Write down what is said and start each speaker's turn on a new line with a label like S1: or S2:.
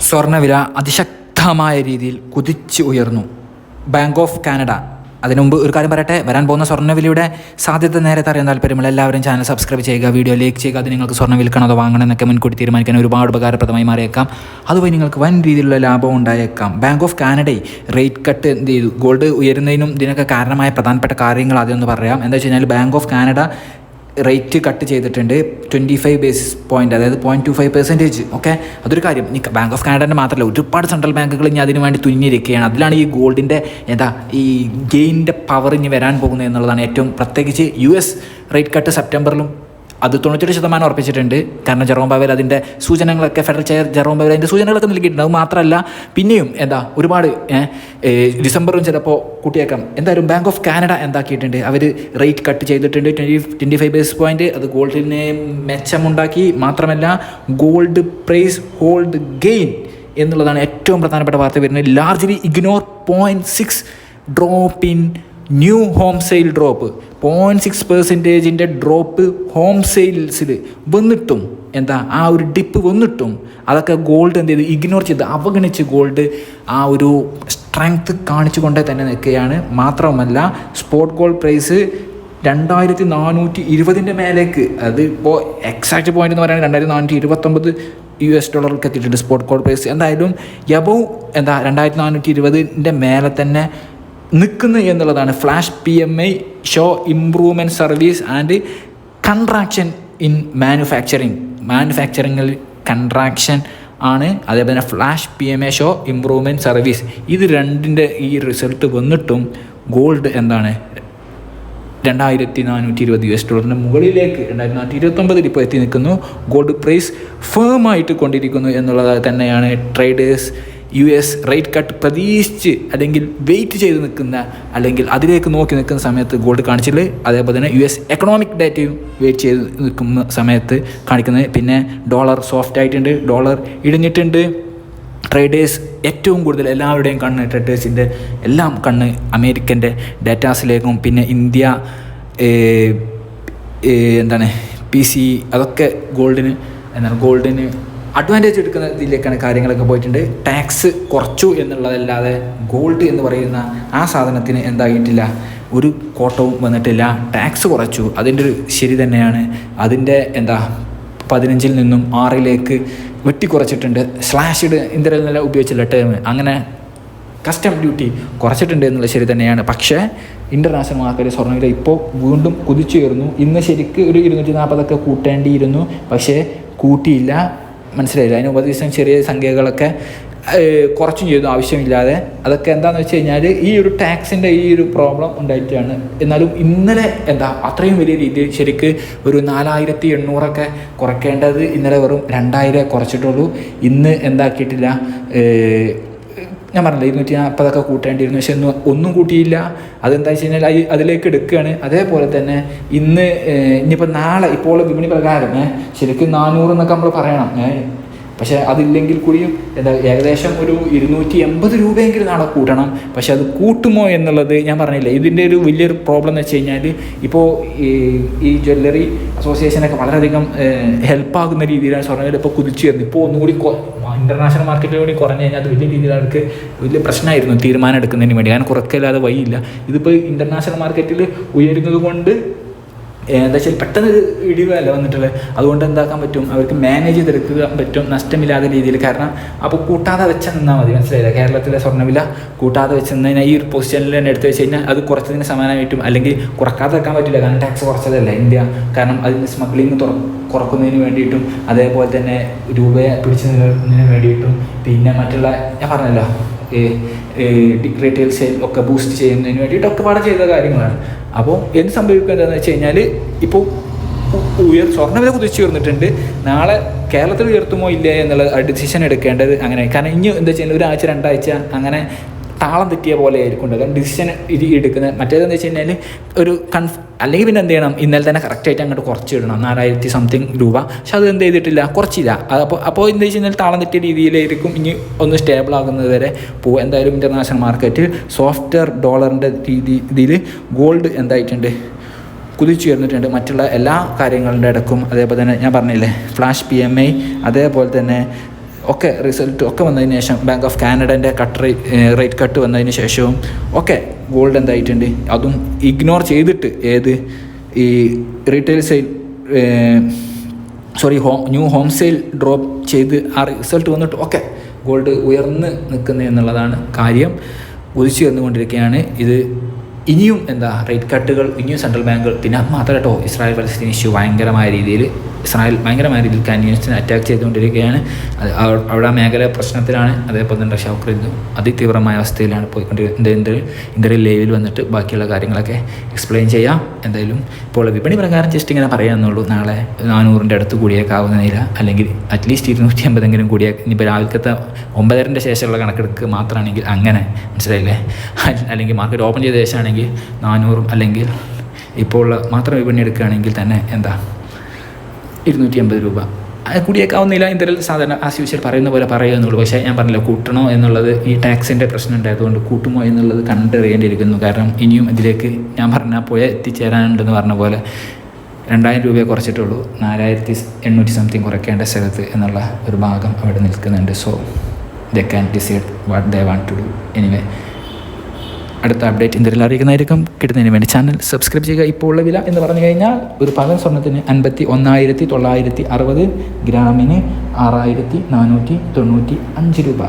S1: സ്വർണവില അതിശക്തമായ രീതിയിൽ കുതിച്ച് ഉയർന്നു. ബാങ്ക് ഓഫ് കാനഡ അതിനു മുമ്പ് ഒരു കാര്യം പറയട്ടെ? വരാൻ പോകുന്ന സ്വർണവിലയുടെ സാധ്യത നേരത്തെ അറിയാൻ താല്പര്യമുള്ള എല്ലാവരും ചാനൽ സബ്സ്ക്രൈബ് ചെയ്യുക വീഡിയോ ലൈക്ക് ചെയ്യുക. അത് നിങ്ങൾക്ക് സ്വർണം വിൽക്കണം അതോ വാങ്ങണം എന്നൊക്കെ മുൻകൂട്ടി തീരുമാനിക്കാൻ ഒരുപാട് ഉപകാരപ്രദമായി മാറിയേക്കാം. അതുവഴി നിങ്ങൾക്ക് വൻ രീതിയിലുള്ള ലാഭം ഉണ്ടായേക്കാം. Bank of Canada rate cut എന്ത് ചെയ്തു? ഗോൾഡ് ഉയരുന്നതിനും ഇതിനൊക്കെ കാരണമായ പ്രധാനപ്പെട്ട കാര്യങ്ങൾ ആദ്യം പറയാം. എന്താ വെച്ച് കഴിഞ്ഞാൽ bank of Canada rate cut ചെയ്തിട്ടുണ്ട്. ട്വന്റി ഫൈവ് ബേസിസ് പോയിന്റ് അതായത് point two five percentage okay അതൊരു കാര്യം. ഈ ബാങ്ക് ഓഫ് കാനഡന്റെ മാത്രമല്ല ഒരുപാട് സെൻട്രൽ ബാങ്കുകൾ ഇനി അതിന് വേണ്ടി തുന്നിയിരിക്കുകയാണ് അതിലാണ് ഈ ഗോൾഡിന്റെ എന്താ ഈ ഗെയിനിന്റെ പവർ ഇനി വരാൻ പോകുന്നത് എന്നുള്ളതാണ് ഏറ്റവും പ്രത്യേകിച്ച് യു എസ് റേറ്റ് കട്ട് സെപ്റ്റംബറിലും അത് തൊണ്ണൂറ്റെട്ട് ശതമാനം ഉറപ്പിച്ചിട്ടുണ്ട്. കാരണം ജെറോം പവേൽ അതിന്റെ സൂചനകളൊക്കെ ഫെഡറൽ ചെയർ ജെറോം പവേൽ അതിന്റെ സൂചനകളൊക്കെ നൽകിയിട്ടുണ്ട്. അത് മാത്രമല്ല പിന്നെയും എന്താ ഒരുപാട് ഡിസംബറും ചിലപ്പോൾ കൂട്ടിയേക്കാം. എന്തായാലും ബാങ്ക് ഓഫ് കാനഡ എന്താക്കിയിട്ടുണ്ട്? അവർ റേറ്റ് കട്ട് ചെയ്തിട്ടുണ്ട്. Twenty twenty five base point അത് ഗോൾഡിനെ മെച്ചമുണ്ടാക്കി. മാത്രമല്ല ഗോൾഡ് പ്രൈസ് ഹോൾഡ് ഗെയിൻ എന്നുള്ളതാണ് ഏറ്റവും പ്രധാനപ്പെട്ട വാർത്ത വരുന്നത്. Largely ignore point six drop in new home sale drop. Point six പെർസെന്റേജിന്റെ drop home സെയിൽസിൽ വന്നിട്ടും എന്താ ആ ഒരു ഡിപ്പ് വന്നിട്ടും അതൊക്കെ ഗോൾഡ് എന്ത് ചെയ്തു? ഇഗ്നോർ ചെയ്ത്. അവഗണിച്ച് ഗോൾഡ് ആ ഒരു സ്ട്രെങ്ത് കാണിച്ചുകൊണ്ടേ തന്നെ നിൽക്കുകയാണ്. മാത്രവുമല്ല സ്പോട്ട് ഗോൾഡ് പ്രൈസ് രണ്ടായിരത്തി നാനൂറ്റി ഇരുപതിന്റെ മേലേക്ക് അത് ഇപ്പോൾ എക്സാക്റ്റ് പോയിന്റ് എന്ന് പറയുന്നത് രണ്ടായിരത്തി നാനൂറ്റി ഇരുപത്തൊമ്പത് യു എസ് ഡോളർക്ക് എത്തിയിട്ടുണ്ട് സ്പോട്ട് ഗോൾഡ് പ്രൈസ് എന്തായാലും യബവ് എന്താ രണ്ടായിരത്തി നാനൂറ്റി ഇരുപതിന്റെ മേലെ തന്നെ നിൽക്കുന്നു എന്നുള്ളതാണ്. Flash P M I show improvement service and contraction in manufacturing മാനുഫാക്ചറിങ്ങിൽ contraction ആണ്. അതേപോലെ തന്നെ flash P M A show improvement service ഇത് രണ്ടിന്റെ ഈ റിസൾട്ട് വന്നിട്ടും ഗോൾഡ് എന്താണ്? രണ്ടായിരത്തി നാനൂറ്റി ഇരുപത് യു എസ് ഡോളറിന് മുകളിലേക്ക് രണ്ടായിരത്തി നാനൂറ്റി ഇരുപത്തൊമ്പതിൽ ഇപ്പോൾ എത്തി നിൽക്കുന്നു. ഗോൾഡ് പ്രൈസ് ഫേമായിട്ട് കൊണ്ടിരിക്കുന്നു എന്നുള്ളത് തന്നെയാണ് traders U S rate cut പ്രതീക്ഷിച്ച് അല്ലെങ്കിൽ വെയിറ്റ് ചെയ്ത് നിൽക്കുന്ന അല്ലെങ്കിൽ അതിലേക്ക് നോക്കി നിൽക്കുന്ന സമയത്ത് ഗോൾഡ് കാണിച്ചില്ല? അതേപോലെ തന്നെ യു എസ് എക്കണോമിക് ഡാറ്റയും വെയിറ്റ് ചെയ്ത് നിൽക്കുന്ന സമയത്ത് കാണിക്കുന്നത്. പിന്നെ ഡോളർ സോഫ്റ്റ് ആയിട്ടുണ്ട് ഡോളർ ഇടിഞ്ഞിട്ടുണ്ട്. ട്രേഡേഴ്സ് ഏറ്റവും കൂടുതൽ എല്ലാവരുടെയും കണ്ണ് ട്രേഡേഴ്സിന്റെ എല്ലാം കണ്ണ് അമേരിക്കന്റെ ഡാറ്റാസിലേക്കും പിന്നെ ഇന്ത്യ എന്താണ് പി സി അതൊക്കെ ഗോൾഡിന് എന്താണ് ഗോൾഡിന് അഡ്വാന്റേജ് എടുക്കുന്ന ഇതിലേക്കാണ് കാര്യങ്ങളൊക്കെ പോയിട്ടുണ്ട്. ടാക്സ് കുറച്ചു എന്നുള്ളതല്ലാതെ ഗോൾഡ് എന്ന് പറയുന്ന ആ സാധനത്തിന് എന്തായിട്ടില്ല. ഒരു കോട്ടവും വന്നിട്ടില്ല. ടാക്സ് കുറച്ചു. അതിന്റെ ഒരു ശരി തന്നെയാണ്. അതിന്റെ എന്താ പതിനഞ്ചിൽ നിന്നും ആറിലേക്ക് വെട്ടിക്കുറച്ചിട്ടുണ്ട് സ്ലാഷ്ഡ് ഇന്ത്യയിൽ ഉപയോഗിച്ചില്ല ടേം അങ്ങനെ കസ്റ്റം ഡ്യൂട്ടി കുറച്ചിട്ടുണ്ട് എന്നുള്ള ശരി തന്നെയാണ്. പക്ഷേ ഇന്റർനാഷണൽ മാർക്കറ്റ് സ്വർണവില ഇപ്പോൾ വീണ്ടും കുതിച്ചുയർന്നു. ഇന്ന് ശരിക്ക് ഒരു ഇരുന്നൂറ്റി നാൽപ്പതൊക്കെ കൂട്ടേണ്ടിയിരുന്നു. പക്ഷേ കൂട്ടിയില്ല. മനസ്സിലായില്ല. അതിന് ഉപദേശം ചെറിയ സംഖ്യകളൊക്കെ കുറച്ചും ചെയ്തു. ആവശ്യമില്ലാതെ അതൊക്കെ എന്താണെന്ന് വെച്ച് കഴിഞ്ഞാൽ ഈ ഒരു ടാക്സിന്റെ ഈ ഒരു പ്രോബ്ലം ഉണ്ടായിട്ടാണ്. എന്നാലും ഇന്നലെ എന്താ അത്രയും വലിയ രീതിയിൽ ശരിക്ക് ഒരു നാലായിരത്തി എണ്ണൂറൊക്കെ കുറയ്ക്കേണ്ടത് ഇന്നലെ വെറും രണ്ടായിരം കുറച്ചിട്ടുള്ളൂ. ഇന്ന് എന്താക്കിയിട്ടില്ല. ഞാൻ പറഞ്ഞില്ല ഇരുന്നൂറ്റി നാൽപ്പതൊക്കെ കൂട്ടേണ്ടിയിരുന്നു പക്ഷെ ഒന്നും ഒന്നും കൂട്ടിയില്ല അതെന്താ വെച്ച് കഴിഞ്ഞാൽ അതിലേക്ക് എടുക്കുകയാണ് അതേപോലെ തന്നെ ഇന്ന് ഇനിയിപ്പോൾ നാളെ ഇപ്പോൾ വിപണി പ്രകാരം ശരിക്കും നാനൂറ് എന്നൊക്കെ നമ്മൾ പറയണം. പക്ഷേ അതില്ലെങ്കിൽ കൂടിയും എന്താ ഏകദേശം ഒരു ഇരുന്നൂറ്റി എൺപത് രൂപയെങ്കിലും നാളെ കൂട്ടണം. പക്ഷെ അത് കൂട്ടുമോ എന്നുള്ളത് ഞാൻ പറഞ്ഞില്ല ഇതിന്റെ ഒരു വലിയൊരു പ്രോബ്ലം എന്ന് വെച്ച് കഴിഞ്ഞാൽ ഇപ്പോൾ ഈ ജ്വല്ലറി അസോസിയേഷനൊക്കെ വളരെയധികം ഹെൽപ്പാകുന്ന രീതിയിലാണ് സ്വർണവില ഇപ്പോൾ കുതിച്ചു വരുന്നത്. ഇപ്പോൾ ഒന്നുകൂടി ഇന്റർനാഷണൽ മാർക്കറ്റിൽ കൂടി കുറഞ്ഞു കഴിഞ്ഞാൽ അത് വലിയ രീതിയിൽ അവർക്ക് വലിയ പ്രശ്നമായിരുന്നു തീരുമാനം എടുക്കുന്നതിന് വേണ്ടി. കാരണം കുറക്കല്ലാതെ വഴിയില്ല. ഇതിപ്പോൾ ഇന്റർനാഷണൽ മാർക്കറ്റിൽ ഉയരുന്നത് കൊണ്ട് എന്താ വെച്ചാൽ പെട്ടെന്ന് ഇടിവല്ല വന്നിട്ടുള്ളത്. അതുകൊണ്ട് എന്താക്കാൻ പറ്റും? അവർക്ക് മാനേജ് ചെയ്തെടുക്കുക പറ്റും. നഷ്ടമില്ലാത്ത രീതിയിൽ. കാരണം അപ്പോൾ കൂട്ടാതെ വെച്ച നിന്നാൽ മതി. മനസ്സിലായില്ല? കേരളത്തിലെ സ്വർണവില കൂട്ടാതെ വെച്ച് നിന്നതിന് ഈ ഒരു പൊസിഷനിൽ തന്നെ എടുത്ത് വെച്ച് കഴിഞ്ഞാൽ അത് കുറച്ചതിന് സമാനം സമാനമായിട്ടും അല്ലെങ്കിൽ കുറക്കാതെ വെക്കാൻ പറ്റില്ല. കാരണം ടാക്സ് കുറച്ചതല്ല ഇന്ത്യ. കാരണം അതിന് സ്മഗ്ലിംഗ് തുറ കുറക്കുന്നതിന് വേണ്ടിയിട്ടും അതേപോലെ തന്നെ രൂപയെ പിടിച്ചു നിൽക്കുന്നതിന് വേണ്ടിയിട്ടും പിന്നെ മറ്റുള്ള ഞാൻ പറഞ്ഞല്ലോ റീറ്റെയിൽ സെയിൽ ഒക്കെ ബൂസ്റ്റ് ചെയ്യുന്നതിന് വേണ്ടിയിട്ടൊക്കെ പാടെ ചെയ്ത കാര്യങ്ങളാണ്. അപ്പോൾ എന്ത് സംഭവിക്കുക എന്താണെന്ന് വെച്ച് കഴിഞ്ഞാൽ ഇപ്പോൾ ഉയർ സ്വർണവില കുതിച്ചു ഉയർന്നിട്ടുണ്ട്. നാളെ കേരളത്തിൽ ഉയർത്തുമോ ഇല്ലേ എന്നുള്ള ഡിസിഷൻ എടുക്കേണ്ടത് അങ്ങനെ കാരണം ഇനി എന്താ വെച്ചാൽ ഒരാഴ്ച രണ്ടാഴ്ച അങ്ങനെ താളം തെറ്റിയ പോലെ ആയിരിക്കും കാരണം ഡിസിഷൻ ഇത് എടുക്കുന്നത് മറ്റേതെന്ന് വെച്ച് കഴിഞ്ഞാൽ ഒരു കൺഫ് അല്ലെങ്കിൽ പിന്നെ എന്ത് ചെയ്യണം? ഇന്നലെ തന്നെ കറക്റ്റായിട്ട് അങ്ങോട്ട് കുറച്ച് ഇടണം. നാലായിരത്തി സംതിങ് രൂപ. പക്ഷെ അത് എന്ത് ചെയ്തിട്ടില്ല? കുറച്ചില്ല. അപ്പോൾ അപ്പോൾ എന്താ വെച്ച് കഴിഞ്ഞാൽ താളം തെറ്റിയ രീതിയിലായിരിക്കും ഇനി ഒന്ന് സ്റ്റേബിൾ ആകുന്നത് വരെ പോകും എന്തായാലും ഇന്റർനാഷണൽ മാർക്കറ്റ് സോഫ്റ്റ്വെയർ ഡോളറിന്റെ രീതി ഇതിൽ ഗോൾഡ് എന്തായിട്ടുണ്ട്? കുതിച്ചുയർന്നിട്ടുണ്ട് മറ്റുള്ള എല്ലാ കാര്യങ്ങളുടെ ഇടക്കും. അതേപോലെ തന്നെ ഞാൻ പറഞ്ഞില്ലേ ഫ്ലാഷ് പി എം ഐ അതേപോലെ തന്നെ ഒക്കെ റിസൾട്ട് ഒക്കെ വന്നതിന് ശേഷം ബാങ്ക് ഓഫ് കാനഡന്റെ കട്ട് റേറ്റ് റേറ്റ് കട്ട് വന്നതിന് ശേഷവും ഒക്കെ ഗോൾഡ് എന്തായിട്ടുണ്ട്? അതും ഇഗ്നോർ ചെയ്തിട്ട് ഏത്? ഈ retail sale sorry home new home sale drop ചെയ്ത് ആ റിസൾട്ട് വന്നിട്ട് ഒക്കെ ഗോൾഡ് ഉയർന്ന് നിൽക്കുന്നത് എന്നുള്ളതാണ് കാര്യം. ഉദിച്ചു വന്നുകൊണ്ടിരിക്കുകയാണ്. ഇത് ഇനിയും എന്താ റേറ്റ് കട്ടുകൾ ഇനിയും സെൻട്രൽ ബാങ്കുകൾ പിന്നെ അത് മാത്രമേ കേട്ടോ ഇസ്രായേൽ പലസ്തീൻ ഇഷ്യൂ ഭയങ്കരമായ രീതിയിൽ ഇസ്രായേൽ ഭയങ്കരമായ രീതിയിൽ കന്യൂസിനെ അറ്റാക്ക് ചെയ്തുകൊണ്ടിരിക്കുകയാണ്. അവിടെ ആ മേഖല പ്രശ്നത്തിലാണ്. അതേപോലെ തന്നെ ഷൗക്കർ അതിതീവ്രമായ അവസ്ഥയിലാണ് പോയിക്കൊണ്ടിരിക്കുന്നത്. എന്തെങ്കിലും ഇന്ത്യയിൽ ലൈവിൽ വന്നിട്ട് ബാക്കിയുള്ള കാര്യങ്ങളൊക്കെ എക്സ്പ്ലെയിൻ ചെയ്യാം. എന്തായാലും ഇപ്പോൾ വിപണി പ്രകാരം ജസ്റ്റ് ഇങ്ങനെ പറയാമെന്നുള്ളൂ നാളെ നാനൂറിന്റെ അടുത്ത് കൂടിയേക്കാവുന്ന നില. അല്ലെങ്കിൽ അറ്റ്ലീസ്റ്റ് ഇരുന്നൂറ്റി അമ്പതെങ്കിലും കൂടിയേ ഇനിയിപ്പോൾ രാവിലത്തെ ഒമ്പതരന്റെ ശേഷമുള്ള കണക്കെടുക്ക് മാത്രമാണെങ്കിൽ അങ്ങനെ. മനസ്സിലായില്ലേ? അല്ലെങ്കിൽ മാർക്കറ്റ് ഓപ്പൺ ചെയ്ത ശേഷമാണെങ്കിൽ നാനൂറും അല്ലെങ്കിൽ ഇപ്പോൾ ഉള്ള മാത്രം വിപണി എടുക്കുകയാണെങ്കിൽ തന്നെ എന്താ? ഇരുന്നൂറ്റി അമ്പത് രൂപ കൂടിയേക്കാവുന്നില്ല ഇന്ത്യയിൽ സാധാരണ ആസ് യൂഷ്വൽ പറയുന്ന പോലെ പറയുന്നുള്ളൂ പക്ഷേ ഞാൻ പറഞ്ഞില്ല കൂട്ടണോ എന്നുള്ളത് ഈ ടാക്സിന്റെ പ്രശ്നം ഉണ്ടായതുകൊണ്ട് കൂട്ടുമോ എന്നുള്ളത് കണ്ടറിയേണ്ടിയിരിക്കുന്നു. കാരണം ഇനിയും ഇതിലേക്ക് ഞാൻ പറഞ്ഞാൽ പോയ എത്തിച്ചേരാനുണ്ടെന്ന് പറഞ്ഞ പോലെ രണ്ടായിരം രൂപയെ കുറച്ചിട്ടുള്ളൂ. നാലായിരത്തി എണ്ണൂറ്റി സംതിങ് കുറയ്ക്കേണ്ട സ്ഥലത്ത് എന്നുള്ള ഒരു ഭാഗം അവിടെ നിൽക്കുന്നുണ്ട്. So the can decide what they want to do anyway അടുത്ത അപ്ഡേറ്റ് എന്തെങ്കിലും അറിയിക്കുന്നതായിരിക്കും. കിട്ടുന്നതിന് വേണ്ടി ചാനൽ സബ്സ്ക്രൈബ് ചെയ്യുക. ഇപ്പോൾ ഉള്ള വില എന്ന് പറഞ്ഞു കഴിഞ്ഞാൽ ഒരു പവൻ സ്വർണത്തിന് അൻപത്തി ഒന്നായിരത്തി തൊള്ളായിരത്തി അറുപത് ഗ്രാമിന് ആറായിരത്തി നാനൂറ്റി തൊണ്ണൂറ്റി അഞ്ച് രൂപ.